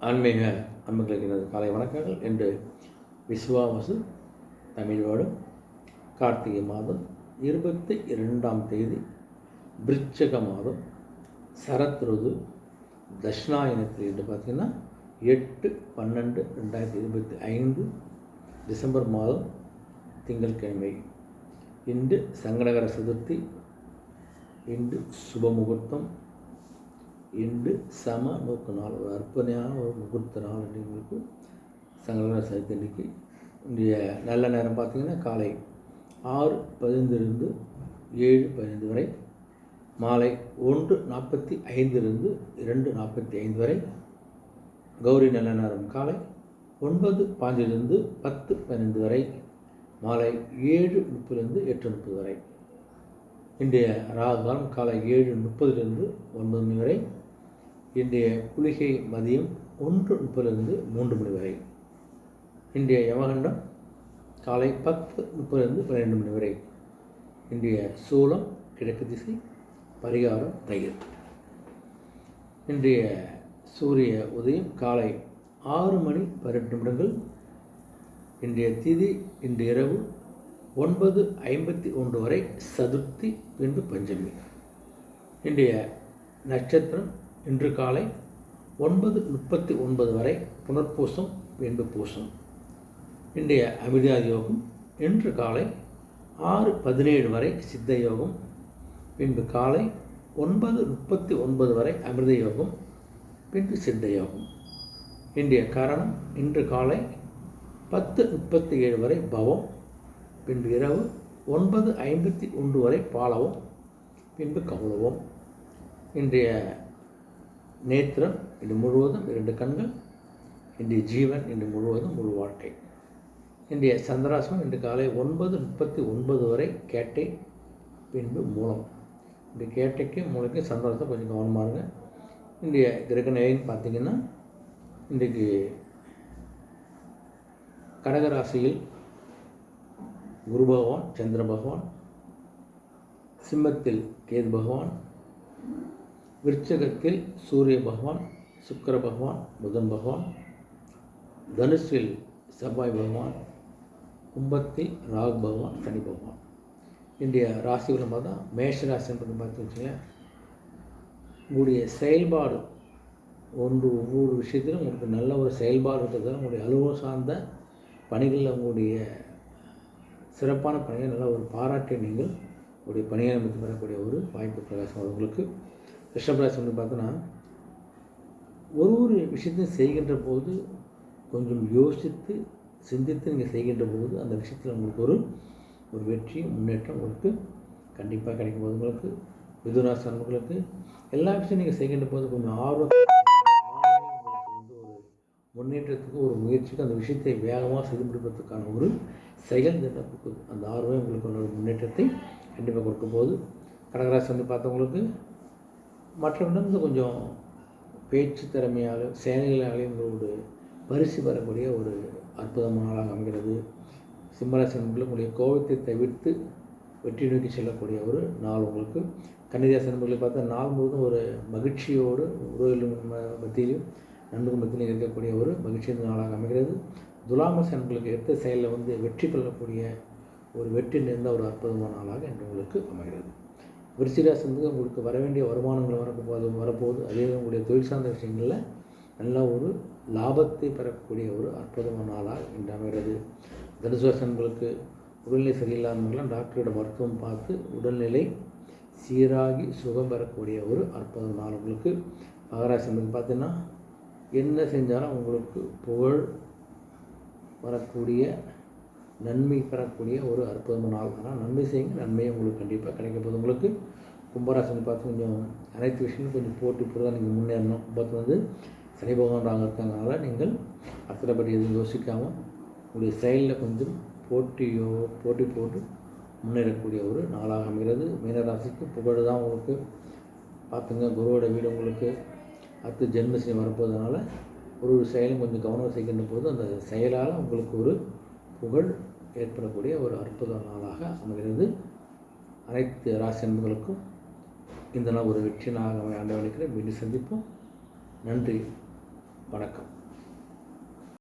ஆன்மீக அன்புகளுக்கு எனது காலை வணக்கங்கள். என்று விசுவாவசு தமிழ் கார்த்திகை மாதம் இருபத்தி இரண்டாம் தேதி விருச்சக மாதம். சரத் ருது தட்சிணாயனத்தில் என்று பார்த்தீங்கன்னா எட்டு பன்னெண்டு ரெண்டாயிரத்தி இருபத்தி ஐந்து டிசம்பர் மாதம் திங்கட்கிழமை. இன்று சங்கடகர சதுர்த்தி இன்று சுப முகூர்த்தம் இன்று சம நோக்கு நாள் ஒரு அற்புதமான ஒரு முகூர்த்த நாள் உங்களுக்கு சங்கடகர சதுர்த்தி இன்றைய நல்ல நேரம் பார்த்தீங்கன்னா காலை ஆறு பதினைந்திலிருந்து ஏழு பதினைந்து வரை மாலை ஒன்று நாற்பத்தி ஐந்திலிருந்து இரண்டு நாற்பத்தி ஐந்து வரை கௌரி நல்ல நேரம் காலை ஒன்பது பாஞ்சிலிருந்து பத்து பதினைந்து வரை மாலை ஏழு முப்பதுலேருந்து எட்டு முப்பது வரை. இன்றைய ராகுகாலம் காலை ஏழு முப்பதுலேருந்து ஒன்பது மணி வரை இன்றைய குளிகை மதியம் ஒன்று முப்பதிலிருந்து மூன்று மணி வரை. இன்றைய யமகண்டம் காலை பத்து முப்பதிலிருந்து பன்னிரெண்டு மணி வரை. இன்றைய சூலம் கிழக்கு திசை பரிகாரம் தயிர். இன்றைய சூரிய உதயம் காலை ஆறு மணி பன்னெண்டு நிமிடங்கள். இன்றைய திதி இன்று இரவு ஒன்பது ஐம்பத்தி ஒன்று வரை சதுர்த்தி பின்பு பஞ்சமி. இன்றைய நட்சத்திரம் இன்று காலை ஒன்பது முப்பத்தி ஒன்பது வரை புனர்பூசம் வேண்டு பூசம் இன்றைய அமிர்தா யோகம் இன்று காலை ஆறு பதினேழு வரை சித்த யோகம் பின்பு காலை ஒன்பது முப்பத்தி ஒன்பது வரை அமிர்த யோகம் பின்பு சித்த யோகம். இன்றைய காரணம் இன்று காலை பத்து முப்பத்தி ஏழு வரை பவம் பின்பு இரவு ஒன்பது ஐம்பத்தி ஒன்று வரை பாலவம் பின்பு கௌரவம். இன்றைய நேத்திரம் இன்று முழுவதும் இரண்டு கண்கள் இன்றைய ஜீவன் இன்று முழுவதும் முழு வாழ்க்கை. இன்றைய சந்திராசனம் இன்று காலை ஒன்பது முப்பத்தி ஒன்பது வரை கேட்டை பின்பு மூலம். இந்த கேட்டைக்கு மூளைக்கு சந்திராசனம் கொஞ்சம் கவனமாக இருங்க. இன்றைய கிரக பார்த்திங்கன்னா பார்த்தீங்கன்னா இன்றைக்கு கடகராசியில் குரு பகவான் சந்திர பகவான் சிம்மத்தில் கேது பகவான் விருச்சகத்தில் சூரிய பகவான் சுக்கர பகவான் புதன் பகவான் தனுஷில் செவ்வாய் பகவான் கும்பத்தில் ராகு பகவான் சனி பகவான். இன்றைய ராசிகளும் பார்த்தா மேஷ ராசின்னு பார்த்து வச்சுங்களேன் உங்களுடைய செயல்பாடு ஒன்று ஒவ்வொரு விஷயத்திலும் உங்களுக்கு நல்ல ஒரு செயல்பாடு இருக்கிறதால உங்களுடைய அலுவலகம் சார்ந்த பணிகளில் உங்களுடைய சிறப்பான பணிகள் நல்ல ஒரு பாராட்டை நீங்கள் உங்களுடைய பணியை அமைத்து பெறக்கூடிய ஒரு வாய்ப்பு பிரகாசம் உங்களுக்கு. ரிஷபராசி வந்து பார்த்தோன்னா ஒரு ஒரு விஷயத்தையும் செய்கின்ற போது கொஞ்சம் யோசித்து சிந்தித்து நீங்கள் செய்கின்ற போது அந்த விஷயத்தில் உங்களுக்கு ஒரு ஒரு வெற்றி முன்னேற்றம் உங்களுக்கு கண்டிப்பாக கிடைக்கும் போது உங்களுக்கு மிதுராசி அன்புகளுக்கு எல்லா விஷயம் நீங்கள் செய்கின்ற போது கொஞ்சம் ஆர்வம் உங்களுக்கு வந்து ஒரு முன்னேற்றத்துக்கு ஒரு முயற்சிக்கு அந்த விஷயத்தை வேகமாக செய்து முடிப்பதற்கான ஒரு செயல் கொடுக்குது அந்த ஆர்வம் உங்களுக்கு ஒரு முன்னேற்றத்தை கண்டிப்பாக கொடுக்கும் போது கடகராசி வந்து பார்த்தவங்களுக்கு மற்றவங்க கொஞ்சம் பேச்சு திறமையாக செயல்களாலே உங்களோட பரிசு பெறக்கூடிய ஒரு அற்புதமான நாளாக அமைகிறது. சிம்மராசி உங்களுடைய கோபத்தை தவிர்த்து வெற்றி நோக்கி செல்லக்கூடிய ஒரு நாள் உங்களுக்கு. கன்னிதாசி நண்பர்களை பார்த்தா நாள் முழுவதும் ஒரு மகிழ்ச்சியோடு உறவுகளின் மத்தியிலும் நண்பர்கள் மத்தியிலும் இருக்கக்கூடிய ஒரு மகிழ்ச்சியான நாளாக அமைகிறது. துலாமஸ் நண்பர்களுக்கு எடுத்த செயலில் வந்து வெற்றி கொள்ளக்கூடிய ஒரு வெற்றி நிறைந்த ஒரு அற்புதமான நாளாக இன்று உங்களுக்கு அமைகிறது. விருச்சிராசனத்துக்கு உங்களுக்கு வர வேண்டிய வருமானங்கள் வரப்போது வரப்போகுது. அதே உங்களுடைய தொழில் சார்ந்த விஷயங்களில் நல்ல ஒரு லாபத்தை பெறக்கூடிய ஒரு அற்புதமான நாளாக இன்று அமைகிறது. தனுசுவாசன்களுக்கு உடல்நிலை சரியில்லாதவங்களாம் டாக்டரோட மருத்துவம் பார்த்து உடல்நிலை சீராகி சுகம் பெறக்கூடிய ஒரு அற்புதம் நாள் உங்களுக்கு. மகராசனுக்கு பார்த்தீங்கன்னா என்ன செஞ்சாலும் உங்களுக்கு புகழ் வரக்கூடிய நன்மை பெறக்கூடிய ஒரு அற்புதமான நாள். ஆனால் நன்மை செய்யுங்க நன்மையை உங்களுக்கு கண்டிப்பாக கிடைக்க போகுது. உங்களுக்கு கும்பராசனை பார்த்து கொஞ்சம் அனைத்து விஷயங்களும் கொஞ்சம் போட்டி போட்டு தான் நீங்கள் முன்னேறணும். பார்த்து வந்து சனி பகவான் இருக்கிறதுனால நீங்கள் அத்தனைப்படி எதுவும் யோசிக்காமல் உங்களுடைய செயலில் கொஞ்சம் போட்டியோ போட்டி போட்டு முன்னேறக்கூடிய ஒரு நாளாக அமைகிறது. மீனராசிக்கு புகழ் தான் உங்களுக்கு. பார்த்துங்க குருவோட வீடு உங்களுக்கு அடுத்து ஜென்மசனி வரப்போவதனால ஒரு ஒரு செயலும் கொஞ்சம் கவனம் செய்கின்ற போது அந்த செயலால் உங்களுக்கு ஒரு புகழ் ஏற்படக்கூடிய ஒரு அற்புத நாளாக அமைகிறது. அனைத்து ராசி அன்புகளுக்கும் இந்த நாள் ஒரு வெற்றி நாளாக ஆண்டவனுக்கு மீண்டும் சந்திப்போம். நன்றி. வணக்கம்.